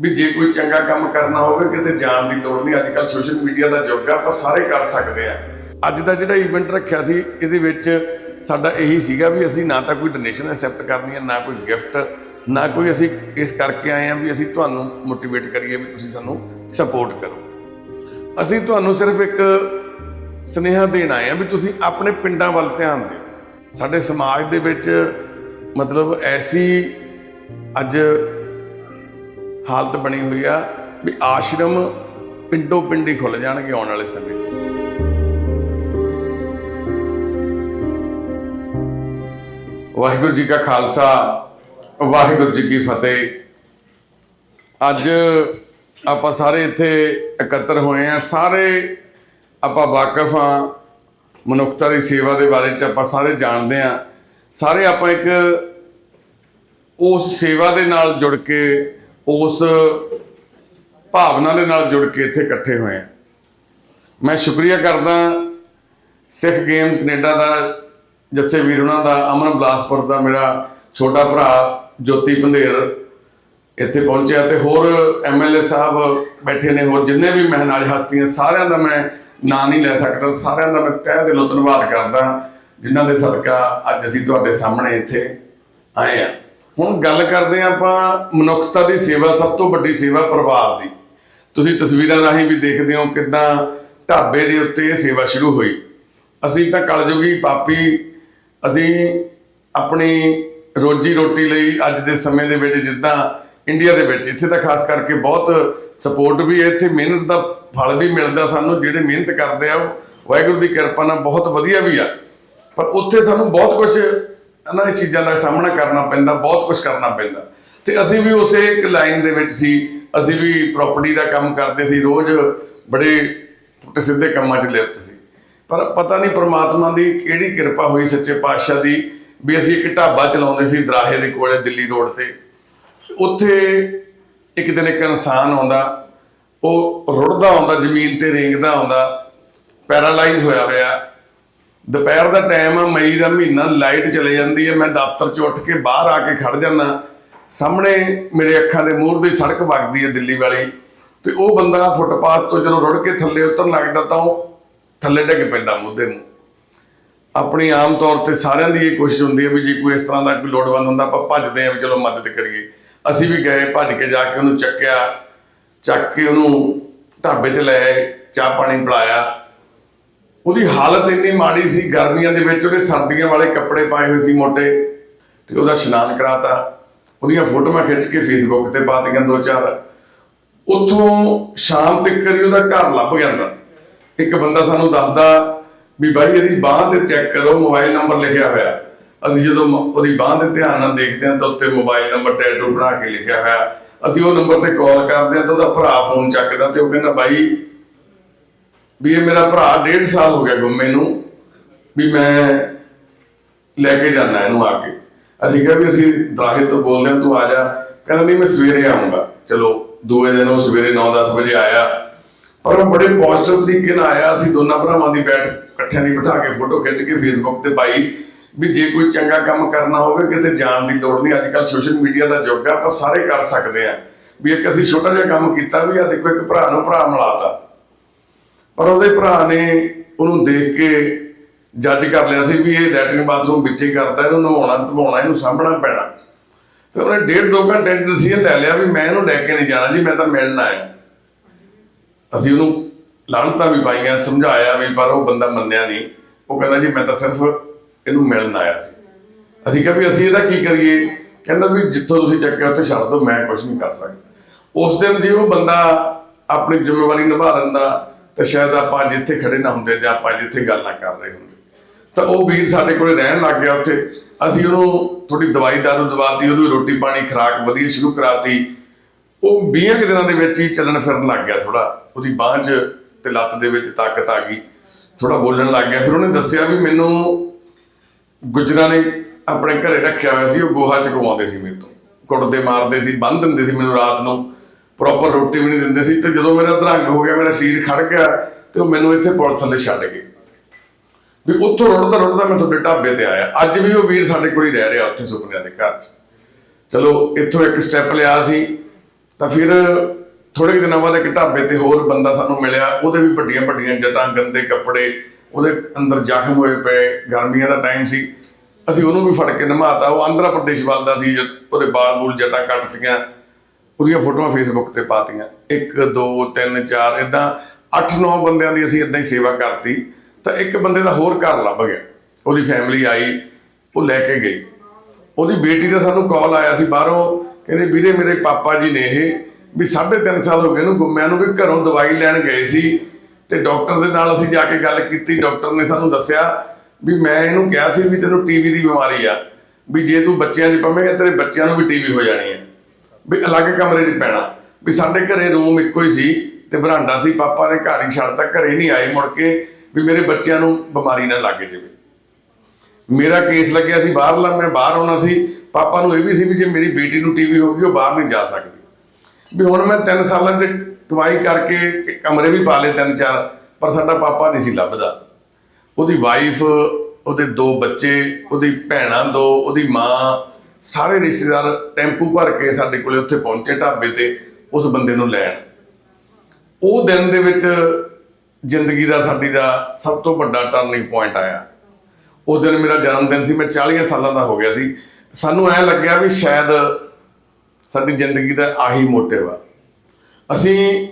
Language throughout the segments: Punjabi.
ਵੀ ਜੇ ਕੋਈ ਚੰਗਾ ਕੰਮ ਕਰਨਾ ਹੋਵੇ, ਕਿਤੇ ਜਾਣ ਦੀ ਲੋੜ ਨਹੀਂ। ਅੱਜ ਕੱਲ ਸੋਸ਼ਲ ਮੀਡੀਆ ਦਾ ਯੁੱਗ ਆ, ਆਪਾਂ ਸਾਰੇ ਕਰ ਸਕਦੇ ਆ। ਅੱਜ ਦਾ ਜਿਹੜਾ ਇਵੈਂਟ ਰੱਖਿਆ ਸੀ, ਇਹਦੇ ਵਿੱਚ ਸਾਡਾ ਇਹੀ ਸੀਗਾ ਵੀ ਅਸੀਂ ਨਾ ਤਾਂ ਕੋਈ ਡੋਨੇਸ਼ਨ ਐਕਸੈਪਟ ਕਰਨੀ ਹੈ ਨਾ ਕੋਈ ਗਿਫਟ ਨਾ ਕੋਈ ਅਸੀਂ ਇਸ ਕਰਕੇ ਆਏ ਆ ਵੀ ਅਸੀਂ ਤੁਹਾਨੂੰ ਮੋਟੀਵੇਟ ਕਰੀਏ ਵੀ ਤੁਸੀਂ ਸਾਨੂੰ ਸਪੋਰਟ ਕਰੋ। ਅਸੀਂ ਤੁਹਾਨੂੰ ਸਿਰਫ ਇੱਕ ਸਨੇਹਾ ਦੇਣ ਆਏ ਆ ਵੀ ਤੁਸੀਂ ਆਪਣੇ ਪਿੰਡਾਂ ਵੱਲ ਧਿਆਨ ਦਿਓ। ਸਾਡੇ ਸਮਾਜ ਦੇ ਵਿੱਚ ਮਤਲਬ ਐਸੀ ਅੱਜ ਹਾਲਤ ਬਣੀ ਹੋਈ ਆ ਵੀ ਆਸ਼ਰਮ ਪਿੰਡੋਂ ਪਿੰਡੀ ਖੁੱਲ ਜਾਣਗੇ ਆਉਣ ਵਾਲੇ ਸਮੇਂ। ਵਾਹਿਗੁਰੂ ਜੀ ਕਾ ਖਾਲਸਾ, ਵਾਹਿਗੁਰੂ ਜੀ ਕੀ ਫਤਿਹ। ਅੱਜ ਆਪਾਂ ਸਾਰੇ ਇੱਥੇ ਇਕੱਤਰ ਹੋਏ ਆ। ਸਾਰੇ ਆਪਾਂ ਵਾਕਿਫ ਆ ਮਨੁੱਖਤਾ ਦੀ ਸੇਵਾ ਦੇ ਬਾਰੇ ਚ ਆਪਾਂ ਸਾਰੇ ਜਾਣਦੇ ਆ। ਸਾਰੇ ਆਪਾਂ ਇੱਕ ਉਸ ਸੇਵਾ ਦੇ ਨਾਲ ਜੁੜ ਕੇ ਉਸ ਭਾਵਨਾ ਦੇ ਨਾਲ ਜੁੜ ਕੇ ਇੱਥੇ ਇਕੱਠੇ ਹੋਏ ਆ। ਮੈਂ ਸ਼ੁਕਰੀਆ ਕਰਦਾ ਸਿੱਖ ਗੇਮਸ ਕੈਨੇਡਾ ਦਾ, ਜੱਸੇ ਵੀਰ ਉਹਨਾਂ ਦਾ, ਅਮਨ ਬਲਾਸਪੁਰ ਦਾ, ਮੇਰਾ ਛੋਟਾ ਭਰਾ ਜੋਤੀ ਪੰਧੇਰ ਇੱਥੇ ਪਹੁੰਚਿਆ ਤੇ ਹੋਰ ਐਮਐਲਏ ਸਾਹਿਬ ਬੈਠੇ ਨੇ, ਹੋਰ ਜਿੰਨੇ ਵੀ ਮਹਿਨਾਜ ਹਸਤੀਆਂ, ਸਾਰਿਆਂ ਦਾ ਮੈਂ ਨਾਂ ਨਹੀਂ ਲੈ ਸਕਦਾ, ਸਾਰਿਆਂ ਦਾ ਮੈਂ ਤਹਿ ਦਿਲੋਂ ਧੰਨਵਾਦ ਕਰਦਾ, ਜਿਨ੍ਹਾਂ ਦੇ ਸਦਕਾ ਅੱਜ ਅਸੀਂ ਤੁਹਾਡੇ ਸਾਹਮਣੇ ਇੱਥੇ ਆਏ ਆ। ਹੁਣ ਗੱਲ ਕਰਦੇ ਹਾਂ ਆਪਾਂ ਮਨੁੱਖਤਾ ਦੀ ਸੇਵਾ, ਸਭ ਤੋਂ ਵੱਡੀ ਸੇਵਾ ਪਰਿਵਾਰ ਦੀ। ਤੁਸੀਂ ਤਸਵੀਰਾਂ ਰਾਹੀਂ ਵੀ ਦੇਖਦੇ ਹੋ ਕਿਦਾਂ ਢਾਬੇ ਦੇ ਉੱਤੇ ਇਹ ਸੇਵਾ ਸ਼ੁਰੂ ਹੋਈ। ਅਸੀਂ ਤਾਂ ਕਲਯੁਗੀ ਪਾਪੀ, ਅਸੀਂ ਆਪਣੀ ਰੋਜੀ ਰੋਟੀ ਲਈ ਅੱਜ ਦੇ ਸਮੇਂ ਦੇ ਵਿੱਚ ਜਿੱਦਾਂ ਇੰਡੀਆ ਦੇ ਵਿੱਚ, ਇੱਥੇ ਤਾਂ ਖਾਸ ਕਰਕੇ ਬਹੁਤ ਸਪੋਰਟ ਵੀ ਹੈ, ਇੱਥੇ ਮਿਹਨਤ ਦਾ ਫਲ ਵੀ ਮਿਲਦਾ ਸਾਨੂੰ, ਜਿਹੜੇ ਮਿਹਨਤ ਕਰਦੇ ਆ ਉਹ, ਵਾਹਿਗੁਰੂ ਦੀ ਕਿਰਪਾ ਨਾਲ ਬਹੁਤ ਵਧੀਆ ਵੀ ਆ। ਪਰ ਉੱਥੇ ਸਾਨੂੰ ਬਹੁਤ ਕੁਝ ਇਹਨਾਂ ਦੀ ਚੀਜ਼ਾਂ ਦਾ ਸਾਹਮਣਾ ਕਰਨਾ ਪੈਂਦਾ, ਬਹੁਤ ਕੁਝ ਕਰਨਾ ਪੈਂਦਾ। ਤੇ ਅਸੀਂ ਵੀ ਉਸੇ ਇੱਕ ਲਾਈਨ ਦੇ ਵਿੱਚ ਸੀ, ਅਸੀਂ ਵੀ ਪ੍ਰਾਪਰਟੀ ਦਾ ਕੰਮ ਕਰਦੇ ਸੀ, ਰੋਜ਼ ਬੜੇ ਪੁੱਠੇ ਸਿੱਧੇ ਕੰਮਾਂ 'ਚ ਲਿਪਤ ਸੀ। ਪਰ ਪਤਾ ਨਹੀਂ ਪ੍ਰਮਾਤਮਾ ਦੀ ਕਿਹੜੀ ਕਿਰਪਾ ਹੋਈ ਸੱਚੇ ਪਾਤਸ਼ਾਹ ਦੀ, ਵੀ ਅਸੀਂ ਇੱਕ ਢਾਬਾ ਚਲਾਉਂਦੇ ਸੀ ਦਰਾਹੇ ਦੇ ਕੋਲੇ, ਦਿੱਲੀ ਰੋਡ ਤੇ। ਉੱਥੇ ਇੱਕ ਦਿਨ ਇੱਕ ਇਨਸਾਨ ਆਉਂਦਾ, ਉਹ ਰੁੜਦਾ ਆਉਂਦਾ ਜ਼ਮੀਨ ਤੇ ਰੇਂਗਦਾ ਆਉਂਦਾ ਪੈਰਾਲਾਈਜ਼ ਹੋਇਆ ਹੋਇਆ। ਦੁਪਹਿਰ ਦਾ ਟਾਈਮ ਆ, ਮਈ ਦਾ ਮਹੀਨਾ ਲਾਈਟ ਚਲੇ ਜਾਂਦੀ ਹੈ ਮੈਂ ਦਫ਼ਤਰ 'ਚ ਉੱਠ ਕੇ ਬਾਹਰ ਆ ਕੇ ਖੜ ਜਾਂਦਾ। ਸਾਹਮਣੇ ਮੇਰੇ ਅੱਖਾਂ ਦੇ ਮੂਹਰ ਦੀ ਸੜਕ ਵਗਦੀ ਹੈ ਦਿੱਲੀ ਵਾਲੀ। ਤੇ ਉਹ ਬੰਦਾ ਫੁੱਟਪਾਥ ਤੋਂ ਜਦੋਂ ਰੁੜ ਕੇ ਥੱਲੇ ਉਤਰਨ ਲੱਗਦਾ ਤਾਂ ਉਹ ਥੱਲੇ ਡਿੱਗ ਪੈਂਦਾ ਮੁੱਦੇ ਨੂੰ। ਆਪਣੀ ਆਮ ਤੌਰ ਤੇ ਸਾਰਿਆਂ ਦੀ ਇਹ ਕੋਸ਼ਿਸ਼ ਹੁੰਦੀ ਹੈ ਵੀ ਜੇ ਕੋਈ ਇਸ ਤਰ੍ਹਾਂ ਦਾ ਕੋਈ ਲੋੜਵੰਦ ਹੁੰਦਾ, ਆਪਾਂ ਭੱਜਦੇ ਹਾਂ ਵੀ ਚਲੋ ਮਦਦ ਕਰੀਏ। ਅਸੀਂ ਵੀ ਗਏ, ਭੱਜ ਕੇ ਜਾ ਕੇ ਉਹਨੂੰ ਚੱਕਿਆ, ਚੱਕ ਕੇ ਉਹਨੂੰ ਢਾਬੇ ਤੇ ਲੈ ਆਏ, ਚਾਹ ਪਾਣੀ ਪਿਲਾਇਆ। ਉਹਦੀ ਹਾਲਤ ਇੰਨੀ ਮਾੜੀ ਸੀ ਗਰਮੀਆਂ ਦੇ ਵਿੱਚ ਉਹਦੇ ਸਰਦੀਆਂ ਵਾਲੇ ਕੱਪੜੇ ਪਾਏ ਹੋਏ ਸੀ ਮੋਟੇ ਤੇ ਉਹਦਾ ਇਸ਼ਨਾਨ ਕਰਾਤਾ। ਉਹਦੀਆਂ ਫੋਟੋਆਂ ਖਿੱਚ ਕੇ ਫੇਸਬੁੱਕ ਤੇ ਪਾ ਦਿੱਤੀਆਂ ਦੋ ਚਾਰ। ਉੱਥੋਂ ਸ਼ਾਮ ਤੱਕ ਹੀ ਉਹਦਾ ਘਰ ਲੱਭ ਜਾਂਦਾ। ਇੱਕ ਬੰਦਾ ਸਾਨੂੰ ਦੱਸਦਾ ਵੀ ਬਾਈ ਇਹਦੀ ਬਾਹ ਤੇ ਚੈੱਕ ਕਰੋ ਮੋਬਾਈਲ ਨੰਬਰ ਲਿਖਿਆ ਹੋਇਆ। ਅਸੀਂ ਜਦੋਂ ਮ- ਉਹਦੀ ਬਾਹ ਤੇ ਧਿਆਨ ਨਾਲ ਦੇਖਦੇ ਹਾਂ ਤਾਂ ਉੱਤੇ ਮੋਬਾਈਲ ਨੰਬਰ ਟੈਟੂ ਬਣਾ ਕੇ ਲਿਖਿਆ ਹੋਇਆ। ਅਸੀਂ ਉਹ ਨੰਬਰ ਤੇ ਕਾਲ ਕਰਦੇ ਹਾਂ ਤਾਂ ਉਹਦਾ ਭਰਾ ਫੋਨ ਚੱਕਦਾ ਤੇ ਉਹ ਕਹਿੰਦਾ, ਬਾਈ ਵੀ ਇਹ ਮੇਰਾ ਭਰਾ ਡੇਢ ਸਾਲ ਹੋ ਗਿਆ ਗੁੰਮੇ ਨੂੰ, ਵੀ ਮੈਂ ਲੈ ਕੇ ਜਾਣਾ ਇਹਨੂੰ ਆ ਕੇ। ਅਸੀਂ ਕਿਹਾ ਵੀ ਅਸੀਂ ਦਰਾਹੇ ਤੋਂ ਬੋਲਦੇ ਹਾਂ, ਤੂੰ ਆ ਜਾ। ਕਹਿੰਦਾ, ਨਹੀਂ, ਮੈਂ ਸਵੇਰੇ ਆਉਂਗਾ ਚਲੋ ਦੂਏ ਦਿਨ ਉਹ ਸਵੇਰੇ 9-10 ਵਜੇ ਆਇਆ। ਪਰ ਉਹ ਬੜੇ ਪੋਜ਼ਿਟਿਵ ਤਰੀਕੇ ਨਾਲ ਆਇਆ। ਅਸੀਂ ਦੋਨਾਂ ਭਰਾਵਾਂ ਦੀ ਬੈਠ ਇਕੱਠਿਆਂ ਦੀ ਬਿਠਾ ਕੇ ਫੋਟੋ ਖਿੱਚ ਕੇ ਫੇਸਬੁੱਕ ਤੇ ਪਾਈ ਵੀ ਜੇ ਕੋਈ ਚੰਗਾ ਕੰਮ ਕਰਨਾ ਹੋਵੇ, ਕਿਤੇ ਜਾਣ ਦੀ ਲੋੜ ਨਹੀਂ। ਅੱਜ ਕੱਲ ਸੋਸ਼ਲ ਮੀਡੀਆ ਦਾ ਯੁੱਗ ਆ, ਆਪਾਂ ਸਾਰੇ ਕਰ ਸਕਦੇ ਆ ਵੀ ਇੱਕ ਅਸੀਂ ਛੋਟਾ ਜਿਹਾ ਕੰਮ ਕੀਤਾ, ਵੀ ਆ ਦੇਖੋ, ਇੱਕ ਭਰਾ ਨੂੰ ਭਰਾ ਮਿਲਾਤਾ ਪਰ ਉਹਦੇ ਭਰਾ ਨੇ ਉਹਨੂੰ ਦੇਖ ਕੇ ਜੱਜ ਕਰ ਲਿਆ ਸੀ ਵੀ ਇਹ ਲੈਟਰਿਨ ਬਾਥਰੂਮ ਵਿੱਚ ਹੀ ਕਰਦਾ, ਇਹਨੂੰ ਨਹਾਉਣਾ, ਧਵਾਉਣਾ, ਇਹਨੂੰ ਸਾਂਭਣਾ ਪੈਣਾ। ਤੇ ਉਹਨੇ ਡੇਢ ਦੋ ਘੰਟੇ ਡਿਸੀਜਨ ਲੈ ਲਿਆ ਵੀ ਮੈਂ ਇਹਨੂੰ ਲੈ ਕੇ ਨਹੀਂ ਜਾਣਾ ਜੀ, ਮੈਂ ਤਾਂ ਮਿਲਣ ਆਇਆ। ਅਸੀਂ ਉਹਨੂੰ ਲਾਹਣਤਾਂ ਵੀ ਪਾਈਆਂ, ਸਮਝਾਇਆ ਵੀ ਪਰ ਉਹ ਬੰਦਾ ਮੰਨਿਆ ਨਹੀਂ। ਉਹ ਕਹਿੰਦਾ ਜੀ ਮੈਂ ਤਾਂ ਸਿਰਫ ਇਹਨੂੰ ਮਿਲਣ ਆਇਆ ਸੀ। ਅਸੀਂ ਕਿਹਾ ਵੀ ਅਸੀਂ ਇਹਦਾ ਕੀ ਕਰੀਏ? ਕਹਿੰਦਾ ਵੀ ਜਿੱਥੋਂ ਤੁਸੀਂ ਚੱਕਿਆ ਉੱਥੇ ਛੱਡ ਦਿਓ, ਮੈਂ ਕੁਝ ਨਹੀਂ ਕਰ ਸਕਦਾ। ਉਸ ਦਿਨ ਜੀ ਉਹ ਬੰਦਾ ਆਪਣੀ ਜ਼ਿੰਮੇਵਾਰੀ ਨਿਭਾ ਲੈਂਦਾ ਤਾਂ ਸ਼ਾਇਦ ਆਪਾਂ ਜਿੱਥੇ ਖੜੇ ਨਾ ਹੁੰਦੇ ਜਾਂ ਆਪਾਂ ਜਿੱਥੇ ਗੱਲ ਨਾ ਕਰ ਰਹੇ ਹੁੰਦੇ। ਤਾਂ ਉਹ ਵੀਰ ਸਾਡੇ ਕੋਲੇ ਰਹਿਣ ਲੱਗ ਗਿਆ ਉੱਥੇ। ਅਸੀਂ ਉਹਨੂੰ ਥੋੜੀ ਦਵਾਈ ਦਾਰੂ ਦਵਾਤੀ, ਉਹਨੂੰ ਰੋਟੀ ਪਾਣੀ ਖੁਰਾਕ ਵਧੀਆ ਸ਼ੁਰੂ ਕਰਾਤੀ। ਉਹ 20 ਕੁ ਦਿਨਾਂ ਦੇ ਵਿੱਚ ਹੀ ਚੱਲਣ ਫਿਰਨ ਲੱਗ ਗਿਆ ਥੋੜਾ ਉਹਦੀ ਬਾਂਹ 'ਚ ਤੇ ਲੱਤ ਦੇ ਵਿੱਚ ਤਾਕਤ ਆ ਗਈ। ਥੋੜਾ ਬੋਲਣ ਲੱਗ ਗਿਆ। ਫਿਰ ਉਹਨੇ ਦੱਸਿਆ ਵੀ ਮੈਨੂੰ ਗੁਜਰਾਂ ਨੇ ਆਪਣੇ ਘਰੇ ਰੱਖਿਆ ਹੋਇਆ ਸੀ, ਉਹ ਗੋਹਾ ਚਕਵਾਉਂਦੇ ਸੀ ਮੇਰੇ ਤੋਂ। ਕੁੱਟਦੇ ਮਾਰਦੇ ਸੀ ਬੰਨ ਦਿੰਦੇ ਸੀ ਮੈਨੂੰ ਰਾਤ ਨੂੰ। ਪ੍ਰੋਪਰ ਰੋਟੀ ਵੀ ਨਹੀਂ ਦਿੰਦੇ ਸੀ ਤੇ ਜਦੋਂ ਮੇਰਾ ਧਰੰਗ ਹੋ ਗਿਆ, ਮੇਰਾ ਸਰੀਰ ਖੜ ਗਿਆ ਤੇ ਉਹ ਮੈਨੂੰ ਇੱਥੇ ਪੁਲ ਥੱਲੇ ਛੱਡ ਗਏ। ਵੀ ਉੱਥੋਂ ਰੁੜਦਾ ਰੁੜਦਾ ਮੈਂ ਤੁਹਾਡੇ ਢਾਬੇ ਤੇ ਆਇਆ। ਅੱਜ ਵੀ ਉਹ ਵੀਰ ਸਾਡੇ ਕੋਲ ਹੀ ਰਹਿ ਰਿਹਾ ਉੱਥੇ ਸੁਪਨਿਆਂ ਦੇ ਘਰ 'ਚ। ਚਲੋ, ਇੱਥੋਂ ਇੱਕ ਸਟੈਪ ਲਿਆ ਸੀ, ਤਾਂ ਫਿਰ ਥੋੜੇ ਦਿਨਾਂ ਬਾਅਦ ਇੱਕ ਢਾਬੇ ਤੇ ਹੋਰ ਬੰਦਾ ਸਾਨੂੰ ਮਿਲਿਆ। ਉਹਦੇ ਵੀ ਵੱਡੀਆਂ ਵੱਡੀਆਂ ਜਟਾਂ, ਗੰਦੇ ਕੱਪੜੇ, ਉਹਦੇ ਅੰਦਰ ਜ਼ਖਮ ਹੋਏ ਪਏ, ਗਰਮੀਆਂ ਦਾ ਟਾਈਮ ਸੀ। ਅਸੀਂ ਉਹਨੂੰ ਵੀ ਫੜ ਕੇ ਨਮਾਤਾ। ਉਹ ਆਂਧਰਾ ਪ੍ਰਦੇਸ਼ ਵੱਲ ਦਾ ਸੀ ਜ- ਉਹਦੇ ਬਾਲ ਬੂਲ ਜਟਾਂ ਕੱਟਤੀਆਂ ਉਹਦੀਆਂ ਫੋਟੋਆਂ ਫੇਸਬੁੱਕ ਤੇ ਪਾਤੀਆਂ। 1 2 3 4 ਇਦਾਂ 8-9 ਬੰਦਿਆਂ ਦੀ ਅਸੀਂ ਇਦਾਂ ਹੀ ਸੇਵਾ ਕਰਤੀ। ਤਾਂ ਇੱਕ ਬੰਦੇ ਦਾ ਹੋਰ ਘਰ ਲੱਭ ਗਿਆ। ਉਹਦੀ ਫੈਮਿਲੀ ਆਈ, ਉਹ ਲੈ ਕੇ ਗਈ। ਉਹਦੀ ਬੇਟੀ ਦਾ ਸਾਨੂੰ ਕਾਲ ਆਇਆ ਸੀ ਬਾਹਰੋਂ, ਕਹਿੰਦੇ, ਵੀਰੇ, ਮੇਰੇ ਪਾਪਾ ਜੀ ਨੇ ਇਹ ਵੀ 3.5 ਸਾਲ ਹੋ ਗਏ ਇਹਨੂੰ ਗੁੰਮਿਆਂ ਨੂੰ, ਵੀ ਘਰੋਂ ਦਵਾਈ ਲੈਣ ਗਏ ਸੀ। ਤੇ ਡਾਕਟਰ ਦੇ ਨਾਲ ਅਸੀਂ ਜਾ ਕੇ ਗੱਲ ਕੀਤੀ। ਡਾਕਟਰ ਨੇ ਸਾਨੂੰ ਦੱਸਿਆ ਵੀ ਮੈਂ ਇਹਨੂੰ ਕਿਹਾ ਸੀ ਵੀ ਤੈਨੂੰ ਟੀਵੀ ਦੀ ਬਿਮਾਰੀ ਆ, ਵੀ ਜੇ ਤੂੰ ਬੱਚਿਆਂ 'ਚ ਪਵੇਂਗਾ ਤੇਰੇ ਬੱਚਿਆਂ ਨੂੰ ਵੀ ਟੀਵੀ ਹੋ ਜਾਣੀ ਹੈ ਵੀ ਅਲੱਗ ਕਮਰੇ 'ਚ ਪੈਣਾ। ਵੀ ਸਾਡੇ ਘਰੇ ਰੂਮ ਇੱਕੋ ਹੀ ਸੀ ਤੇ ਬਰਾਂਡਾ ਸੀ। ਪਾਪਾ ਨੇ ਘਰ ਹੀ ਛੱਡਤਾ, ਘਰੇ ਨਹੀਂ ਆਏ ਮੁੜ ਕੇ ਵੀ ਮੇਰੇ ਬੱਚਿਆਂ ਨੂੰ ਬਿਮਾਰੀ ਨਾ ਲੱਗ ਜਾਵੇ। ਮੇਰਾ ਕੇਸ ਲੱਗਿਆ ਸੀ ਬਾਹਰਲਾ, ਮੈਂ ਬਾਹਰ ਆਉਣਾ ਸੀ। ਪਾਪਾ ਨੂੰ ਇਹ ਵੀ ਸੀ ਵੀ ਜੇ ਮੇਰੀ ਬੇਟੀ ਨੂੰ ਟੀਵੀ ਹੋ ਗਈ ਉਹ ਬਾਹਰ ਨਹੀਂ ਜਾ ਸਕਦੀ। ਵੀ ਹੁਣ ਮੈਂ 3 ਸਾਲਾਂ 'ਚ ਕਮਾਈ ਕਰਕੇ ਕਮਰੇ ਵੀ ਪਾ ਲਏ ਤਿੰਨ ਚਾਰ, ਪਰ ਸਾਡਾ ਪਾਪਾ ਨਹੀਂ ਸੀ ਲੱਭਦਾ। ਉਹਦੀ ਵਾਈਫ ਉਹਦੇ ਦੋ ਬੱਚੇ, ਉਹਦੀ ਭੈਣਾਂ ਦੋ, ਉਹਦੀ ਮਾਂ ਸਾਰੇ ਰਿਸ਼ਤੇਦਾਰ ਟੈਂਪੂ ਭਰ ਕੇ ਸਾਡੇ ਕੋਲੇ ਉੱਥੇ ਪਹੁੰਚੇ ਢਾਬੇ ਤੇ, ਉਸ ਬੰਦੇ ਨੂੰ ਲੈਣ। ਉਹ ਦਿਨ ਦੇ ਵਿੱਚ ਜ਼ਿੰਦਗੀ ਦਾ, ਸਾਡੀ ਦਾ ਸਭ ਤੋਂ ਵੱਡਾ ਟਰਨਿੰਗ ਪੁਆਇੰਟ ਆਇਆ। ਉਸ ਦਿਨ ਮੇਰਾ ਜਨਮ ਦਿਨ ਸੀ, ਮੈਂ 40 ਸਾਲਾਂ ਦਾ ਹੋ ਗਿਆ ਸੀ। ਸਾਨੂੰ ਐ ਲੱਗਿਆ ਵੀ ਸ਼ਾਇਦ ਸਾਡੀ ਜ਼ਿੰਦਗੀ ਦਾ ਆਹੀ ਮੋਟਿਵ ਆ। ਅਸੀਂ